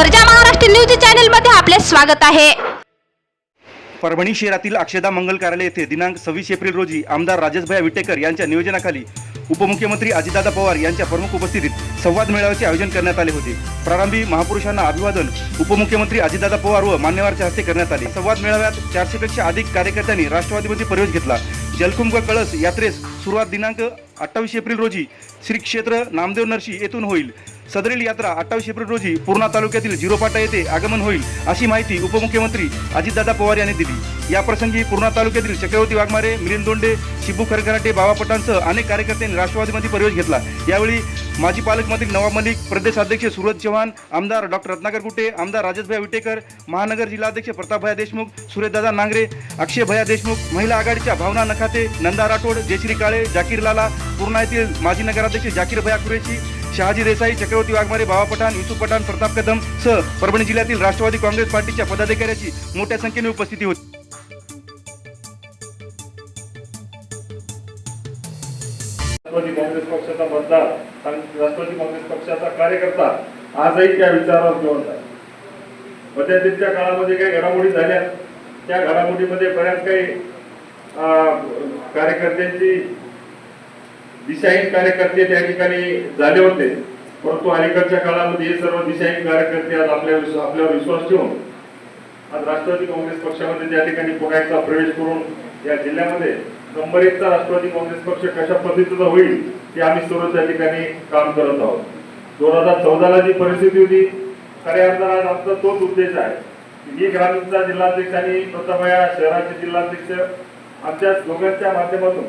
गर्जा Maharashtra news चॅनलमध्ये आपले स्वागत आहे. परभणी शहरातील अक्षदा मंगल कार्यालय येथे दिनांक सव्वीस एप्रिल रोजी आमदार राजेशभाई विटेकर यांच्या नियोजनाखाली उपमुख्यमंत्री अजितदादा पवार यांच्या प्रमुख उपस्थितीत संवाद मेळाव्याचे आयोजन करण्यात आले होते. प्रारंभी महापुरुषांना अभिवादन उपमुख्यमंत्री अजितदादा पवार व मान्यवरच्या हस्ते करण्यात आले. संवाद मेळाव्यात चारशे पेक्षा अधिक कार्यकर्त्यांनी राष्ट्रवादीमध्ये प्रवेश घेतला. जलकुंभ कळस यात्रेस सुरुवात दिनांक अठ्ठावीस एप्रिल रोजी श्री क्षेत्र नामदेव नरशी येथून होईल. सदरील यात्रा अठ्ठावीस एप्रिल रोजी पूर्णा तालुक्यातील जिरोपाटा येथे आगमन होईल अशी माहिती उपमुख्यमंत्री अजितदादा पवार यांनी दिली. याप्रसंगी पूर्णा तालुक्यातील चक्रवर्ती वाघमारे मिलिंद दोंडे शिबू खरखराटे बाबा पटांसह अनेक कार्यकर्त्यांनी राष्ट्रवादीमध्ये प्रवेश घेतला. यावेळी माजी पालकमंत्री नवाब मलिक प्रदेश अध्यक्ष सुरज चव्हाण आमदार डॉक्टर रत्नाकर कुटे आमदार राजेशभाई विटेकर महानगर जिल्हाध्यक्ष प्रतापभया देशमुख सुरेशदादा नांगरे अक्षयभया देशमुख महिला आघाडीच्या भावना नखाते नंदा राठोड जयश्री काळे जाकीर लाला पूर्णा येथील माजी नगराध्यक्ष जाकीर भया कुरेशी शहाजी देसाई चक्रवर्ती वाघमारे बाबा पठाण युसुफ पठाण प्रताप कदम सह परभणी जिल्ह्यातील राष्ट्रवादी काँग्रेस पार्टीच्या पदाधिकाऱ्याची मोठ्या संख्येने उपस्थिती होती. राष्ट्रवादी काँग्रेस पक्षाचा मतदार राष्ट्रवादी काँग्रेस पक्षाचा कार्यकर्ता आजही त्या विचारावर घेऊन आहे मध्यंतरीच्या काळामध्ये काही घडामोडी झाल्या? त्या घडामोडीमध्ये बऱ्याच काही कार्यकर्त्यांची दिशाहीन कार्यकर्ते त्या ठिकाणी झाले होते. परंतु अलीकडच्या काळामध्ये हे सर्व दिशाहीन कार्यकर्ते आज आपल्या आपल्यावर विश्वास ठेवून आज राष्ट्रवादी काँग्रेस पक्षामध्ये त्या ठिकाणी पुन्हा एकदा प्रवेश करून या जिल्ह्यामध्ये नंबर एकचा राष्ट्रवादी काँग्रेस पक्ष कशा पद्धतीचा होईल ते आम्ही सर्व त्या ठिकाणी काम करत आहोत. दोन हजार चौदाला जी परिस्थिती होती खऱ्या अर्थानं आज आमचा तोच उद्देश आहे. की ग्रामीणचा जिल्हाध्यक्ष आणि प्रथमया शहराचे जिल्हाध्यक्ष आमच्या दोघांच्या माध्यमातून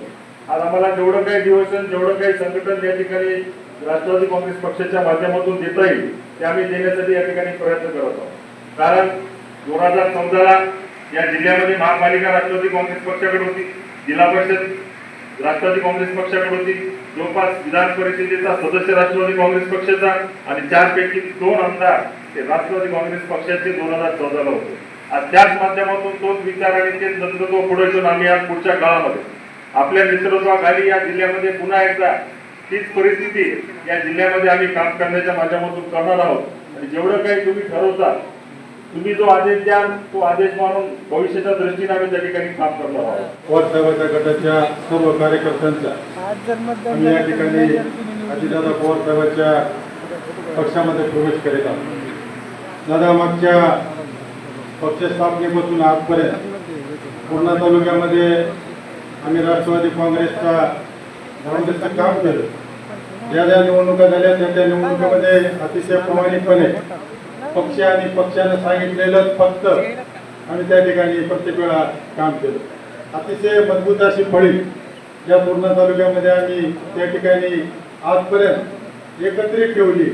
आज आम्हाला जेवढं काही डिव्हिजन जेवढं काही संघटन या ठिकाणी राष्ट्रवादी काँग्रेस पक्षाच्या माध्यमातून देता येईल ते आम्ही देण्यासाठी या ठिकाणी प्रयत्न करत आहोत. कारण दोन हजार चौदाला या जिल्ह्यामध्ये महापालिका राष्ट्रवादी काँग्रेस पक्षाकडे होती जिल्हा परिषद राष्ट्रवादी काँग्रेस पक्षाकडे होती जवळपास विधान परिषदेचा सदस्य राष्ट्रवादी काँग्रेस पक्षाचा आणि चारपैकी दोन आमदार ते राष्ट्रवादी काँग्रेस पक्षाचे दोन हजार चौदाला होते. आज त्याच माध्यमातून तोच विचार आणि तेच नेतृत्व पुढे घेऊन आम्ही आज पुढच्या काळामध्ये आपल्या नेतृत्वाखाली या जिल्ह्यामध्ये पुन्हा एकदा तीच परिस्थिती या जिल्ह्यामध्ये आम्ही काम करण्याच्या माध्यमातून करणार आहोत. आणि जेवढं काही तुम्ही ठरवता तुम्ही जो आदेश द्याल तो आदेश मानून भविष्याच्या दृष्टीने आम्ही त्या ठिकाणी काम करणार आहोत. पवार साहेबांच्या गटाच्या सर्व कार्यकर्त्यांचा आम्ही या ठिकाणी अजितदादा पवार साहेबांच्या पक्षामध्ये प्रवेश करीत आहोत. दादा मागच्या पक्ष स्थापनेपासून आजपर्यंत पूर्णा तालुक्यामध्ये आम्ही राष्ट्रवादी काँग्रेसचा काँग्रेसचं काम केलं. ज्या ज्या निवडणुका झाल्या त्या त्या निवडणुकीमध्ये अतिशय प्रामाणिकपणे पक्ष आणि पक्षानं सांगितलेलं फक्त आम्ही त्या ठिकाणी प्रत्येक वेळा काम केलं. अतिशय मजबूत अशी फळी या पूर्ण तालुक्यामध्ये आम्ही त्या ठिकाणी आजपर्यंत एकत्रित ठेवली.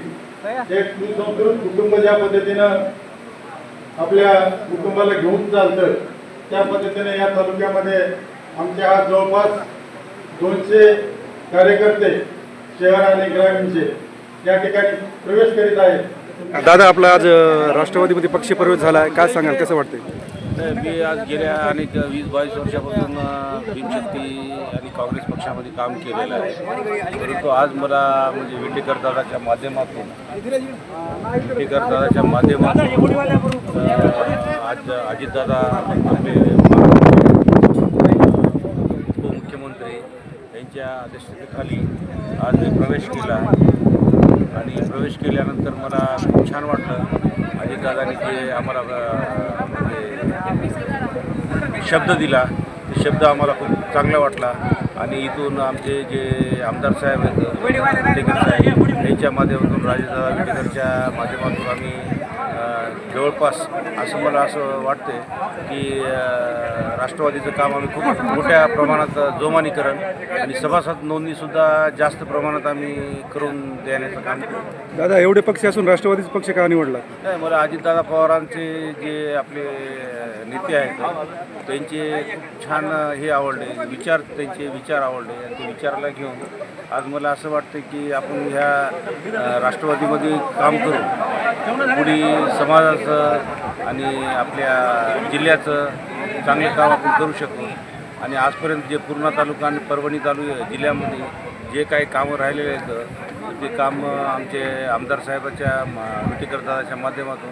एक सुसंस्कृत कुटुंब ज्या पद्धतीनं आपल्या कुटुंबाला घेऊन चालतं त्या पद्धतीने या तालुक्यामध्ये आमच्या आज जवळपास दोनशे कार्यकर्ते शहर आणि ग्रामीणचे या ठिकाणी प्रवेश करीत आहेत. दादा आपला आज राष्ट्रवादीमध्ये पक्ष प्रवेश झाला आहे काय सांगाल? कसं वाटतंय? नाही, मी आज गेल्या अनेक वीस बावीस वर्षापासून भीमशक्ती आणि काँग्रेस पक्षामध्ये काम केलेलं आहे. परंतु आज मला म्हणजे विटेकर दादाच्या माध्यमातून विटेकर दादाच्या माध्यमातून आज अजितदादा आपले उपमुख्यमंत्री यांच्या अध्यक्षतेखाली आज मी प्रवेश केला. आणि प्रवेश केल्यानंतर मला खूप छान वाटलं. अजितदादांनी जे आम्हाला म्हणजे शब्द दिला ते शब्द आम्हाला खूप चांगला वाटला. आणि इथून आमचे जे आमदार साहेब आहेत साहेब यांच्या माध्यमातून राजेदादा विटेकरच्या माध्यमातून आम्ही जवळपास असं मला असं वाटते की राष्ट्रवादीचं काम आम्ही खूप मोठ्या प्रमाणात जोमानी करण आणि सभासद नोंदणीसुद्धा जास्त प्रमाणात आम्ही करून देण्याचं काम करू. दादा एवढे पक्ष असून राष्ट्रवादीचा पक्ष का निवडला? नाही मला अजितदादा पवारांचे जे आपले नेते आहेत त्यांचे खूप छान हे आवडले विचार त्यांचे विचार आवडले आणि ते विचाराला घेऊन आज मला असं वाटतं की आपण ह्या राष्ट्रवादीमध्ये काम करू. पुढे समाजाचं आणि आपल्या जिल्ह्याचं चांगलं काम आपण करू शकतो. आणि आजपर्यंत जे पूर्णा तालुका आणि परभणी तालुका जिल्ह्यामध्ये जे काही कामं राहिलेले आहेत ते काम आमचे आमदार साहेबाच्या मा- विटेकर दादाच्या माध्यमातून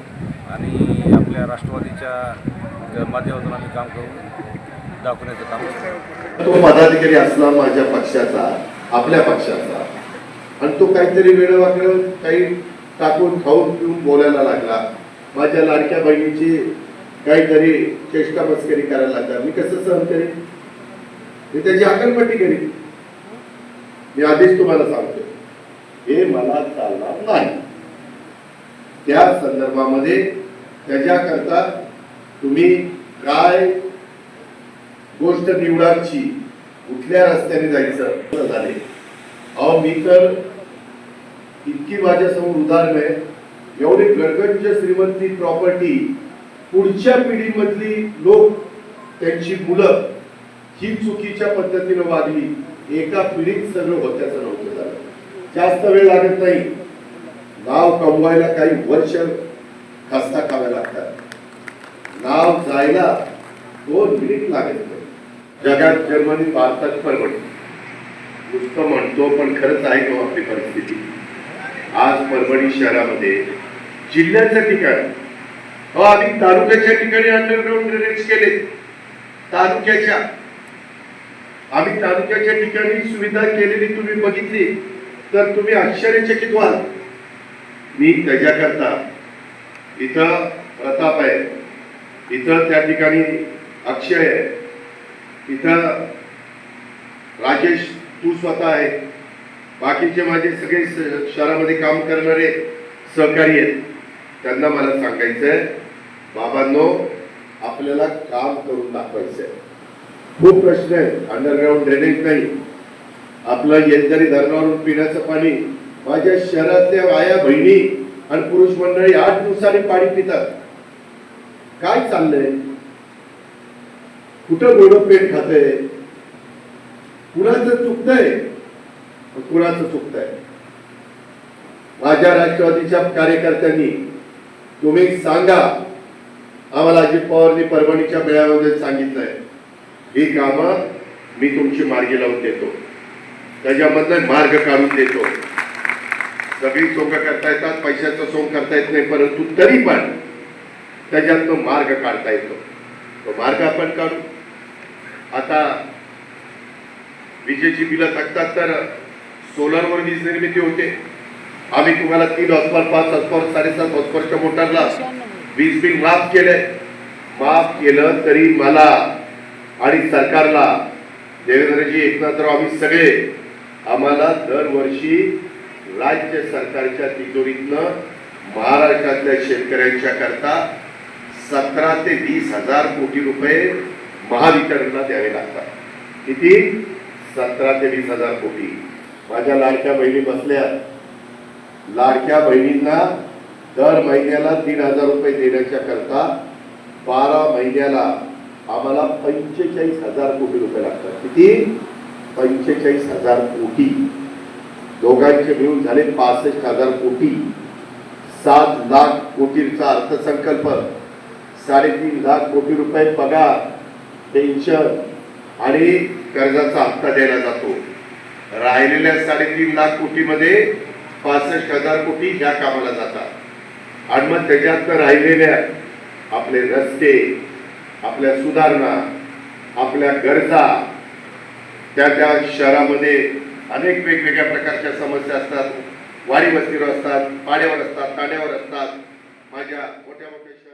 आणि आपल्या राष्ट्रवादीच्या माध्यमातून आम्ही काम करून दाखवण्याचं काम तो पदाधिकारी असला माझ्या पक्षाचा आपल्या पक्षाचा. आणि तो काहीतरी वेळवाकडं काही टाकून खाऊन पिऊन बोलायला लागला. माझ्या लाडक्या बहिणीची काहीतरी चेष्टा मस्करी करायला लागतात. मी कसं सहन करीन? मी त्याची आकलपट्टी करीन. मी आधीच तुम्हाला सांगतो हे मला चालणार नाही. त्या संदर्भामध्ये त्याच्याकरता तुम्ही काय गोष्ट निवडाची कुठल्या रस्त्याने जायचं झाले अहो मी तर इतकी माझ्यासमोर उदाहरण आहे. एवढी गडगंज श्रीमंती प्रॉपर्टी पुढच्या पिढीमधली लोक त्यांची मुलं ही चुकीच्या पद्धतीनं वागली एका पिढीत सगळं होत्याचं नव्हतं झालं. जास्त वेळ लागत नाही. नाव कमवायला काही वर्ष खस्ता खाव्या लागतात. नाव जायला दोन मिनिट लागत नाही. जगात जर्मनी भारतात परवडते नुसतं म्हणतो पण खरंच आहे का आपली परिस्थिती. आज परभणी शहरामध्ये जिल्ह्याच्या ठिकाण. अहो आम्ही तालुक्याच्या ठिकाणी अंडरग्राऊंड ड्रेनेज केले. तालुक्याच्या. आम्ही तालुक्याच्या ठिकाणी सुविधा केलेली तुम्ही बघितली. तर तुम्ही आश्चर्यचकित व्हाल. मी त्याच्याकरता इथं प्रताप आहे. इथं त्या ठिकाणी अक्षय आहे. इथं राजेश तू स्वतः आहे. बाकीचे माझे सगळे शहरामध्ये काम करणारे सहकारी आहेत. त्यांना मला सांगायचं आहे बाबांनो आपल्याला काम करून दाखवायचं आहे खूप प्रश्न आहेत. अंडरग्राऊंड ड्रेनेज नाही. आपलं येलदरी धरणावरून पिण्याचं पाणी माझ्या शहरातल्या आया बहिणी आणि पुरुष मंडळी आठ दिवसांनी पाणी पितात. काय चाललंय? कुठं गोडं पेट खातंय? कुणाचं चुकतंय? कुणाचं चुकतंय? माझ्या राष्ट्रवादीच्या कार्यकर्त्यांनी तुम्ही सांगा. आम्हाला अजित पवारनी परभणीच्या मेळाव्यामध्ये सांगितलंय ही कामं मी तुमची मार्गी लावून देतो. त्याच्यामधनं मार्ग काढून देतो. सगळी सोंग करता येतात पैशाचं सोंग करता येत नाही परंतु तरी पण त्याच्यात तो मार्ग काढता येतो. तो मार्ग आपण काढू. आता विजेची बिलं थकतात तर सोलरवर वीज निर्मिती होते. आम्ही तुम्हाला तीन हॉस्पॉर पाच हॉस्पॉर साडेसात हॉस्पॉरच्या मोटारला वीज बिल माफ केले. माफ केलं तरी मला आणि सरकारला देवेंद्रजी एकनाथराव आम्ही सगळे आम्हाला दरवर्षी राज्य सरकारच्या तिजोरीतनं महाराष्ट्रातल्या शेतकऱ्यांच्या करता सतरा ते वीस हजार कोटी रुपये महावितरणला द्यावे लागतात. किती? सतरा ते वीस हजार कोटी. माझ्या लाडक्या बहिणी बसल्या. लाडक्या बहिणींना दर महिन्याला तीन हजार रुपये देण्याच्या करता बारा महिन्याला आम्हाला पंचेचाळीस हजार कोटी रुपये लागतात. किती? पंचेचाळीस हजार कोटी. दोघांचे मिळून झाले पासष्ट हजार कोटी. सात लाख कोटीचा अर्थसंकल्प. साडेतीन लाख कोटी रुपये पगार पेन्शन आणि कर्जाचा हप्ता द्यायला जातो. राहिलेल्या साडेतीन लाख कोटीमध्ये पासष्ट हजार कोटी ह्या कामाला जातात. आणि मग त्याच्यातनं राहिलेल्या आपले रस्ते आपल्या सुधारणा आपल्या गरजा. त्या त्या शहरामध्ये अनेक वेगवेगळ्या प्रकारच्या समस्या असतात. वाडी वस्तीवर असतात पाड्यावर असतात ताड्यावर असतात. माझ्या मोठ्या मोठ्या